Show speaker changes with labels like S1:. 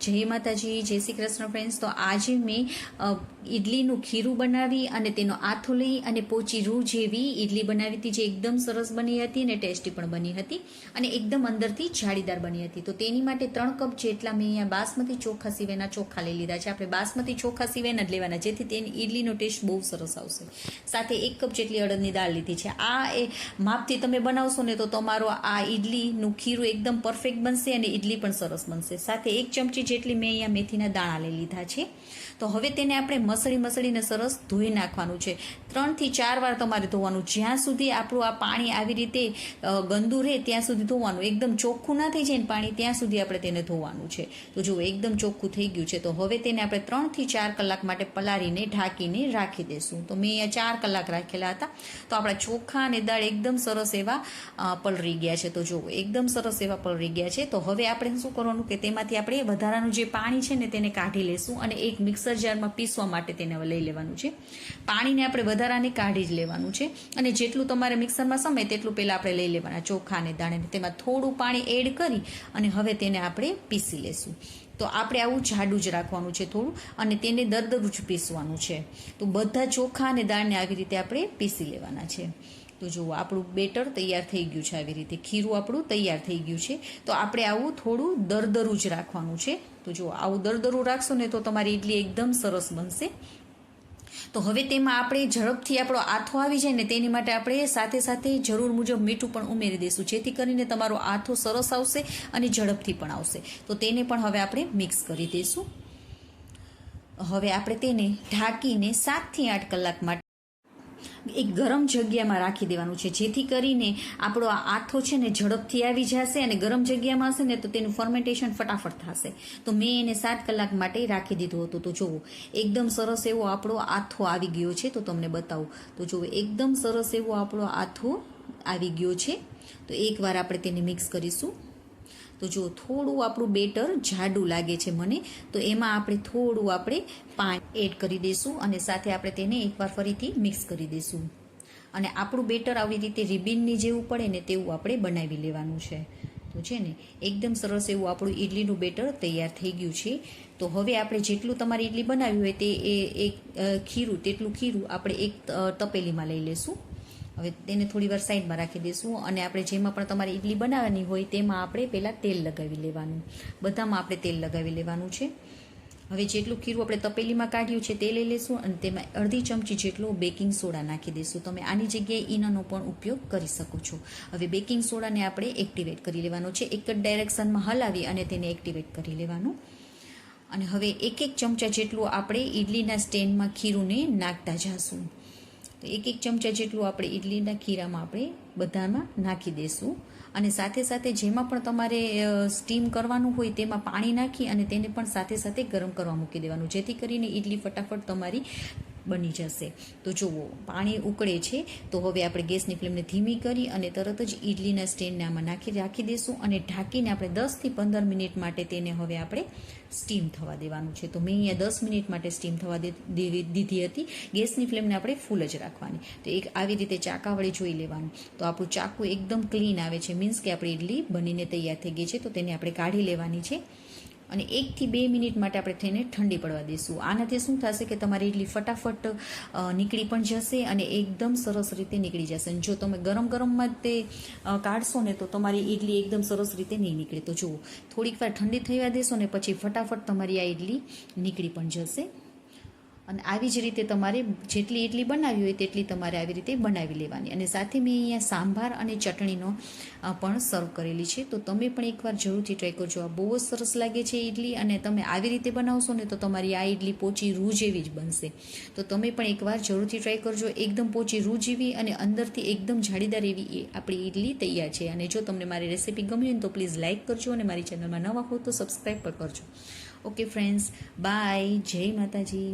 S1: જય માતાજી, જય શ્રી કૃષ્ણ ફ્રેન્ડ્સ તો આજે મેં ઇડલીનું ખીરું બનાવી અને તેનો આથો લઈ અને પોચી રૂ જેવી ઈડલી બનાવી હતી, જે એકદમ સરસ બની હતી અને ટેસ્ટી પણ બની હતી અને એકદમ અંદરથી જાળીદાર બની હતી. તો તેની માટે ત્રણ કપ જેટલા મેં અહીંયા બાસમતી ચોખા સિવાયના ચોખા લઈ લીધા છે. આપણે બાસમતી ચોખા સિવાયના જ લેવાના, જેથી તેની ઈડલીનો ટેસ્ટ બહુ સરસ આવશે. સાથે એક કપ જેટલી અડદની દાળ લીધી છે. આ એ માપથી તમે બનાવશો ને તો તમારો આ ઈડલીનું ખીરું એકદમ પરફેક્ટ બનશે અને ઈડલી પણ સરસ બનશે. સાથે એક ચમચી જેટલી મેં અહીંયા મેથીના દાણા લઈ લીધા છે. તો હવે તેને આપણે મસળી મસળીને સરસ ધોઈ નાખવાનું છે. ત્રણથી ચાર વાર તમારે ધોવાનું. જ્યાં સુધી આપણું આ પાણી આવી રીતે ગંદુ રહે, ત્યાં સુધી ધોવાનું. એકદમ ચોખ્ખું ના થઈ જાય ને પાણી, ત્યાં સુધી આપણે તેને ધોવાનું છે. તો જુઓ, એકદમ ચોખ્ખું થઈ ગયું છે. તો હવે તેને આપણે ત્રણથી ચાર કલાક માટે પલાળીને, ઢાંકીને રાખી દઈશું તો મેં અહીંયા ચાર કલાક રાખેલા હતા. તો આપણા ચોખા અને દાળ એકદમ સરસ એવા પલરી ગયા છે. તો જુઓ, એકદમ સરસ એવા પલળી ગયા છે. તો હવે આપણે શું કરવાનું કે તેમાંથી આપણે વધારાનું જે પાણી છે ને, તેને કાઢી લેશું અને એક મિક્સર જારમાં પીસવા માટે તેને લઈ લેવાનું છે. પાણીને આપણે વધારાને કાઢી જ લેવાનું છે. અને જેટલું તમારે મિક્સરમાં સમય તેટલું પહેલાં આપણે લઈ લેવાના ચોખાને દાણાને. તેમાં થોડું પાણી એડ કરી અને હવે તેને આપણે પીસી લેશું. તો આપણે આવું જાડું જ રાખવાનું છે થોડું અને તેને દરદરું જ પીસવાનું છે. તો બધા ચોખા અને દાળને આવી રીતે આપણે પીસી લેવાના છે. તો જુઓ, આપણું બેટર તૈયાર થઈ ગયું છે આવી રીતે. ખીરું આપણું તૈયાર થઈ ગયું છે. તો આપણે આવું થોડું દરદરું જ રાખવાનું છે. તો જુઓ, આવું દરદરું રાખશો ને તો તમારી ઇડલી એકદમ સરસ બનશે. તો હવે તેમાં આપણે ઝડપથી આપણો આથો આવી જાય ને તેની માટે આપણે સાથે સાથે જરૂર મુજબ મીઠું પણ ઉમેરી દઈશું જેથી કરીને તમારો આથો સરસ આવશે અને ઝડપથી પણ આવશે. તો તેને પણ હવે આપણે મિક્સ કરી દઈશું હવે આપણે તેને ઢાંકીને સાતથી આઠ કલાક માટે એક ગરમ જગ્યામાં રાખી દેવાનું છે. જેથી કરીને આપણો આ આથો છે ને ઝડપથી આવી જશે અને ગરમ જગ્યામાં હશે ને તો તેનું ફર્મેન્ટેશન ફટાફટ થશે. તો મેં એને સાત કલાક માટે રાખી દીધું હતું. તો જુઓ, એકદમ સરસ એવો આપણો આથો આવી ગયો છે. તો તમને બતાવું. તો જુઓ, એકદમ સરસ એવો આપણો આથો આવી ગયો છે. તો એકવાર આપણે તેને મિક્સ કરીશું. તો જો થોડું આપણું બેટર જાડું લાગે છે મને, તો એમાં આપણે થોડું આપણે પાણી એડ કરી દઈશું અને સાથે આપણે તેને એકવાર ફરીથી મિક્સ કરી દઈશું. અને આપણું બેટર આવી રીતે રિબિનની જેવું પડે ને તેવું આપણે બનાવી લેવાનું છે. તો છે ને, એકદમ સરસ એવું આપણું ઇડલીનું બેટર તૈયાર થઈ ગયું છે. તો હવે આપણે જેટલું તમારી ઇડલી બનાવી હોય તે એ, એક ખીરું, તેટલું ખીરું આપણે એક તપેલીમાં લઈ લેશું. હવે તેને થોડી વાર સાઈડમાં રાખી દઈશું અને આપણે જેમાં પણ તમારે ઇડલી બનાવવાની હોય તેમાં આપણે પહેલાં તેલ લગાવી લેવાનું. બધામાં આપણે તેલ લગાવી લેવાનું છે. હવે જેટલું ખીરું આપણે તપેલીમાં કાઢ્યું છે તે લઈ લઈશું અને તેમાં અડધી ચમચી જેટલો બેકિંગ સોડા નાખી દઈશું. તમે આની જગ્યાએ ઈનોનો પણ ઉપયોગ કરી શકો છો. હવે બેકિંગ સોડાને આપણે એક્ટિવેટ કરી લેવાનો છે. એક જ ડાયરેક્શનમાં હલાવી અને તેને એક્ટિવેટ કરી લેવાનું. અને હવે એક એક ચમચા જેટલું આપણે ઇડલીના સ્ટેન્ડમાં ખીરુંને નાખતા જાશું. તો એક એક ચમચા જેટલું આપણે ઇડલીના ખીરામાં આપણે બધામાં નાખી દઈશું અને સાથે સાથે જેમાં પણ તમારે સ્ટીમ કરવાનું હોય તેમાં પાણી નાખી અને તેને પણ સાથે સાથે ગરમ કરવા મૂકી દેવાનું. જેથી કરીને ઇડલી ફટાફટ તમારી બની જશે. તો જુઓ, પાણી ઉકળે છે, તો હવે આપણે ગેસની ફ્લેમને ધીમી કરી અને તરત જ ઇડલીના સ્ટેન્ડને આમાં નાખી રાખી દઈશું અને ઢાંકીને આપણે દસથી પંદર મિનિટ માટે તેને હવે આપણે સ્ટીમ થવા દેવાનું છે. તો મેં અહીંયા દસ મિનિટ માટે સ્ટીમ થવા દીધી હતી. ગેસની ફ્લેમને આપણે ફૂલ જ રાખવાની. તો એક આવી રીતે ચાકા વડે જોઈ લેવાનું. તો આપણું ચાકુ એકદમ ક્લીન આવે છે. મીન્સ કે આપણી ઇડલી બનીને તૈયાર થઈ ગઈ છે. તો તેને આપણે કાઢી લેવાની છે. અને એકથી બે મિનિટ માટે આપણે તેને ઠંડી પડવા દઈશું. આનાથી શું થશે કે તમારી ઇડલી ફટાફટ નીકળી પણ જશે અને એકદમ સરસ રીતે નીકળી જશે. અને જો તમે ગરમ ગરમમાં તે કાઢશો ને તો તમારી ઇડલી એકદમ સરસ રીતે નહીં નીકળે. તો જુઓ, થોડીક વાર ઠંડી થવા દેશો ને પછી ફટાફટ તમારી આ ઇડલી નીકળી પણ જશે. અને આવી જ રીતે તમારે જેટલી એટલી બનાવી હોય તેટલી તમારે આવી રીતે બનાવી લેવાની. અને સાથે મેં અહીંયા સાંભાર અને ચટણીનો પણ સર્વ કરેલી છે. તો તમે પણ એકવાર જરૂરથી ટ્રાય કરજો. આ બહુ જ સરસ લાગે છે ઇડલી અને તમે આવી રીતે બનાવશો ને તો તમારી આ ઇડલી પોચી રૂ જેવી જ બનશે. તો તમે પણ એકવાર જરૂરથી ટ્રાય કરજો. એકદમ પોચી રૂ જેવી અને અંદરથી એકદમ જાળીદાર એવી એ આપણી ઇડલી તૈયાર છે. અને જો તમને મારી રેસીપી ગમી હોય તો પ્લીઝ લાઇક કરજો અને મારી ચેનલમાં નવા હો તો સબસ્ક્રાઈબ પણ કરજો. ઓકે ફ્રેન્ડ્સ બાય જય માતાજી.